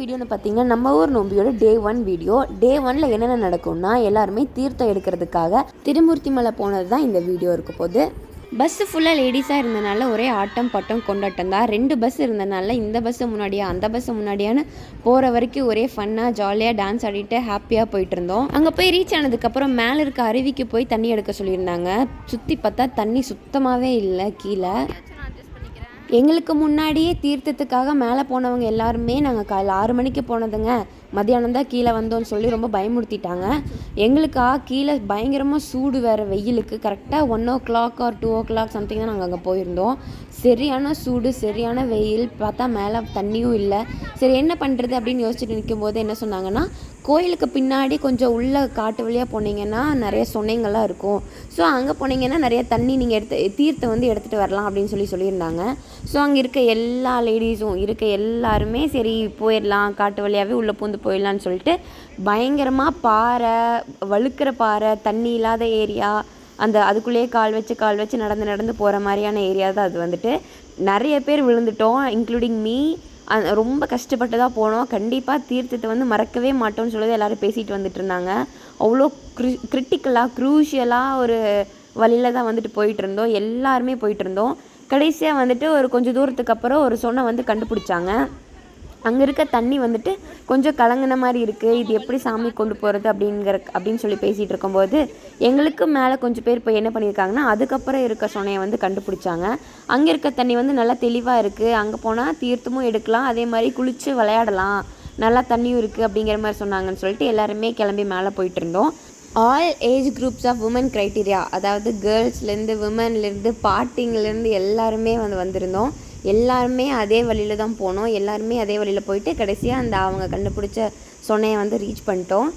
வீடியோன்னு பார்த்தீங்கன்னா நம்ம ஊர் நோம்பியோட டே ஒன் வீடியோ டே ஒன்ல என்னென்ன நடக்கும்னா எல்லாருமே தீர்த்தம் எடுக்கிறதுக்காக திருமூர்த்தி மலை போனது தான் இந்த வீடியோ இருக்க போது பஸ்ஸு ஃபுல்லாக லேடிஸாக இருந்தனால ஒரே ஆட்டம் பட்டம் கொண்டாட்டம் தான். ரெண்டு பஸ் இருந்தனால இந்த பஸ்ஸு முன்னாடியா அந்த பஸ்ஸு முன்னாடியான்னு போகிற வரைக்கும் ஒரே ஃபன்னாக ஜாலியாக டான்ஸ் ஆடிட்டு ஹாப்பியாக போயிட்டு இருந்தோம். அங்கே போய் ரீச் ஆனதுக்கப்புறம் மேலே இருக்க அருவிக்கு போய் தண்ணி எடுக்க சொல்லியிருந்தாங்க. சுற்றி பார்த்தா தண்ணி சுத்தமாகவே இல்லை கீழே. எங்களுக்கு முன்னாடியே தீர்த்தத்துக்காக மேலே போனவங்க எல்லாருமே நாங்கள் காலைல ஆறு மணிக்கு போனதுங்க. மத்தியானம் தான் கீழே வந்தோம்னு சொல்லி ரொம்ப பயமுறுத்திட்டாங்க. எங்களுக்கா கீழே பயங்கரமாக சூடு வேறு வெயிலுக்கு. கரெக்டாக one o'clock or two o'clock something தான் நாங்கள் அங்கே போயிருந்தோம். சரியான சூடு சரியான வெயில். பார்த்தா மேலே தண்ணியும் இல்லை. சரி என்ன பண்ணுறது அப்படின்னு யோசிச்சுட்டு நிற்கும் போது என்ன சொன்னாங்கன்னா கோயிலுக்கு பின்னாடி கொஞ்சம் உள்ள காட்டு வழியாக போனீங்கன்னா நிறைய சொன்னைங்கள்லாம் இருக்கும். ஸோ அங்கே போனீங்கன்னா நிறைய தண்ணி நீங்கள் எடுத்து தீர்த்தம் வந்து எடுத்துகிட்டு வரலாம் அப்படின்னு சொல்லி சொல்லியிருந்தாங்க. ஸோ அங்கே இருக்க எல்லா லேடிஸும் இருக்க எல்லாருமே சரி போயிடலாம் காட்டு வழியாகவே உள்ளே பூந்து போயிடலான்னு சொல்லிட்டு பயங்கரமாக பாறை வழுக்கிற பாறை தண்ணி இல்லாத ஏரியா அந்த அதுக்குள்ளேயே கால் வச்சு கால் வச்சு நடந்து நடந்து போகிற மாதிரியான ஏரியா தான் அது வந்துட்டு. நிறைய பேர் விழுந்துட்டோம் இன்க்ளூடிங் மீ ரொம்ப கஷ்டப்பட்டு தான் போனோம். கண்டிப்பாக தீர்த்தத்தை வந்து மறக்கவே மாட்டோம்னு சொல்லி எல்லோரும் பேசிகிட்டு வந்துட்டு இருந்தாங்க. அவ்வளோ க்ரி கிரிட்டிக்கலாக க்ரூஷியலாக ஒரு வழியில் தான் வந்துட்டு போயிட்டு இருந்தோம் எல்லாருமே போயிட்டு இருந்தோம் கடைசியாக வந்துட்டு ஒரு கொஞ்சம் தூரத்துக்கு அப்புறம் ஒரு சொன்னை வந்து கண்டுபிடிச்சாங்க. அங்கே இருக்க தண்ணி வந்துட்டு கொஞ்சம் கலங்கின மாதிரி இருக்குது இது எப்படி சாமி கொண்டு போகிறது அப்படிங்கிற அப்படின்னு சொல்லி பேசிகிட்டு இருக்கும்போது எங்களுக்கு மேலே கொஞ்சம் பேர் இப்போ என்ன பண்ணியிருக்காங்கன்னா அதுக்கப்புறம் இருக்க சொனையை வந்து கண்டுபிடிச்சாங்க. அங்கே இருக்க தண்ணி வந்து நல்லா தெளிவாக இருக்குது அங்கே போனால் தீர்த்தமும் எடுக்கலாம். அதே மாதிரி குளித்து விளையாடலாம். நல்லா தண்ணியும் இருக்குது அப்படிங்கிற மாதிரி சொன்னாங்கன்னு சொல்லிட்டு எல்லாருமே கிளம்பி மேலே போயிட்டு இருந்தோம் all age groups of women criteria அதாவது கேர்ள்ஸ்லேருந்து உமன்லேருந்து பாட்டிங்லேருந்து எல்லாருமே வந்து வந்திருந்தோம். எல்லாருமே அதே வழியில் தான் போனோம். எல்லாருமே அதே வழியில் போயிட்டு கடைசியாக அந்த அவங்க கண்டுபிடிச்ச சொன்னையை வந்து ரீச் பண்ணிட்டோம்.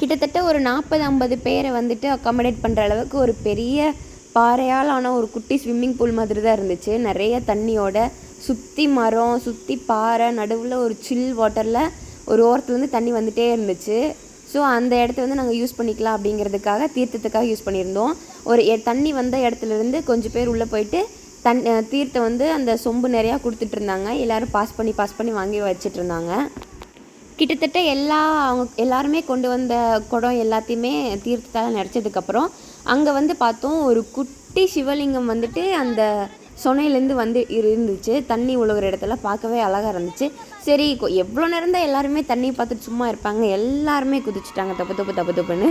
கிட்டத்தட்ட ஒரு நாற்பது ஐம்பது பேரை வந்துட்டு அக்காமடேட் பண்ணுற அளவுக்கு ஒரு பெரிய பாறையால் ஆன ஒரு குட்டி ஸ்விம்மிங் பூல் மாதிரி தான் இருந்துச்சு. நிறைய தண்ணியோட சுற்றி மரம் சுற்றி பாறை நடுவில் ஒரு சில் வாட்டரில் ஒரு ஓரத்துலேருந்து தண்ணி வந்துகிட்டே இருந்துச்சு. ஸோ அந்த இடத்த வந்து நாங்கள் யூஸ் பண்ணிக்கலாம் அப்படிங்கிறதுக்காக தீர்த்தத்துக்காக யூஸ் பண்ணியிருந்தோம். ஒரு தண்ணி வந்த இடத்துலேருந்து கொஞ்சம் பேர் உள்ளே போயிட்டு தன் தீர்த்தம் வந்து அந்த சொம்பு நிறையா கொடுத்துட்டு இருந்தாங்க எல்லோரும் பாஸ் பண்ணி பாஸ் பண்ணி வாங்கி வச்சுட்டு இருந்தாங்க கிட்டத்தட்ட எல்லா அவங்க எல்லாருமே கொண்டு வந்த குடம் எல்லாத்தையுமே தீர்த்தத்தால் நினச்சதுக்கப்புறம் அங்கே வந்து பார்த்தோம் ஒரு குட்டி சிவலிங்கம் வந்துட்டு அந்த சொனையிலேருந்து வந்து இருந்துச்சு. தண்ணி உழுவுற இடத்துல பார்க்கவே அழகாக இருந்துச்சு. சரி எவ்வளோ நேரம் தான் எல்லாருமே தண்ணி பார்த்துட்டு சும்மா இருப்பாங்க? எல்லாருமே குதிச்சுட்டாங்க. தப்பு தப்பு தப்பு தப்புன்னு.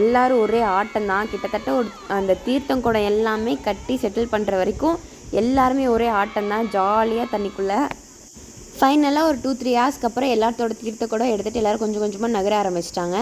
எல்லோரும் ஒரே ஆட்டம் தான். கிட்டத்தட்ட ஒரு அந்த தீர்த்தம் குடம் எல்லாமே கட்டி செட்டில் பண்ணுற வரைக்கும் எல்லாருமே ஒரே ஆட்டம் தான். ஜாலியாக தண்ணிக்குள்ளே ஃபைனலாக ஒரு டூ த்ரீ ஹவர்ஸ்க்கு அப்புறம் எல்லாத்தோட தீர்த்த கூட எடுத்துகிட்டு எல்லோரும் கொஞ்சம் கொஞ்சமாக நகர ஆரம்பிச்சிட்டாங்க.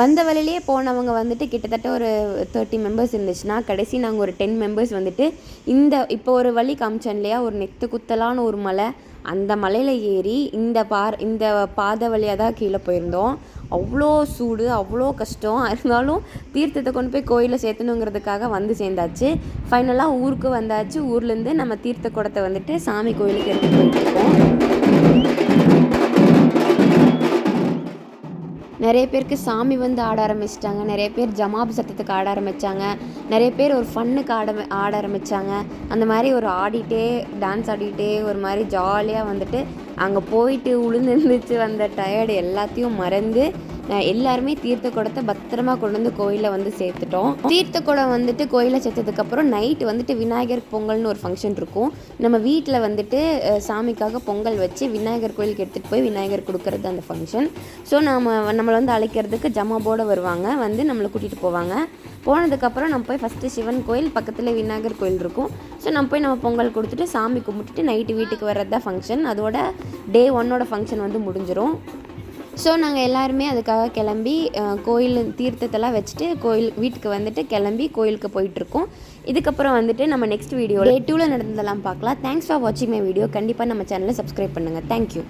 வந்த வழியிலேயே போனவங்க வந்துட்டு கிட்டத்தட்ட ஒரு தேர்ட்டி மெம்பர்ஸ் இருந்துச்சுன்னா கடைசி நாங்கள் ஒரு டென் மெம்பர்ஸ் வந்துட்டு இந்த இப்போ ஒரு வழி காமிச்சேன் இல்லையா? ஒரு நெத்து குத்தலான ஒரு மலை அந்த மலையில் ஏறி இந்த பார் இந்த பாதை வழியாக தான் கீழே போயிருந்தோம். அவ்வளோ சூடு அவ்வளோ கஷ்டம். இருந்தாலும் தீர்த்தத்தை கொண்டு போய் கோயிலில் சேர்த்தணுங்கிறதுக்காக வந்து சேர்ந்தாச்சு. ஃபைனலாக ஊருக்கு வந்தாச்சு. ஊர்லேருந்து நம்ம தீர்த்த குடத்தை வந்துட்டு சாமி கோயிலுக்கு எடுத்துகிட்டு போயிட்டுருக்கோம் நிறைய பேருக்கு சாமி வந்து ஆட ஆரம்பிச்சிட்டாங்க. நிறைய பேர் ஜமாப் சத்தத்துக்கு ஆட ஆரம்பித்தாங்க நிறைய பேர் ஒரு ஃபன்னுக்கு ஆட ஆட ஆரம்பித்தாங்க அந்த மாதிரி ஒரு ஆடிட்டே டான்ஸ் ஆடிட்டே ஒரு மாதிரி ஜாலியாக வந்துட்டு அங்கே போயிட்டு உளுந்து வந்த டயர்டு எல்லாத்தையும் மறந்து எல்லாருமே தீர்த்த குடத்தை பத்திரமா கொண்டு வந்து கோயிலில் வந்து சேர்த்துட்டோம். தீர்த்த குடம் வந்துட்டு கோயிலில் சேர்த்ததுக்கப்புறம் நைட்டு வந்துட்டு விநாயகர் பொங்கல்னு ஒரு ஃபங்க்ஷன் இருக்கும். நம்ம வீட்டில் வந்துட்டு சாமிக்காக பொங்கல் வச்சு விநாயகர் கோயிலுக்கு எடுத்துகிட்டு போய் விநாயகர் கொடுக்கறது அந்த ஃபங்க்ஷன் ஸோ நம்ம நம்மளை வந்து அழைக்கிறதுக்கு ஜமாபோடு வருவாங்க. வந்து நம்மளை கூட்டிகிட்டு போவாங்க. போனதுக்கப்புறம் நம்ம போய் ஃபஸ்ட்டு சிவன் கோயில் பக்கத்தில் விநாயகர் கோயில் இருக்கும். ஸோ நம்ம போய் நம்ம பொங்கல் கொடுத்துட்டு சாமி கும்பிட்டுட்டு நைட்டு வீட்டுக்கு வர்றது தான் ஃபங்க்ஷன் அதோட டே ஒன்னோட ஃபங்க்ஷன் வந்து முடிஞ்சிடும் ஸோ நாங்கள் எல்லாருமே அதுக்காக கிளம்பி கோயில் தீர்த்தத்தெல்லாம் வச்சுட்டு கோயில் வீட்டுக்கு வந்துட்டு கிளம்பி கோயிலுக்கு போயிட்டுருக்கோம். இதுக்கப்புறம் வந்துட்டு நம்ம நெக்ஸ்ட் வீடியோ டே டூவில் நடந்ததெல்லாம் பார்க்கலாம். தேங்க்ஸ் ஃபார் வாட்சிங் மை வீடியோ கண்டிப்பாக நம்ம சேனலை சப்ஸ்கிரைப் பண்ணுங்கள் தேங்க்யூ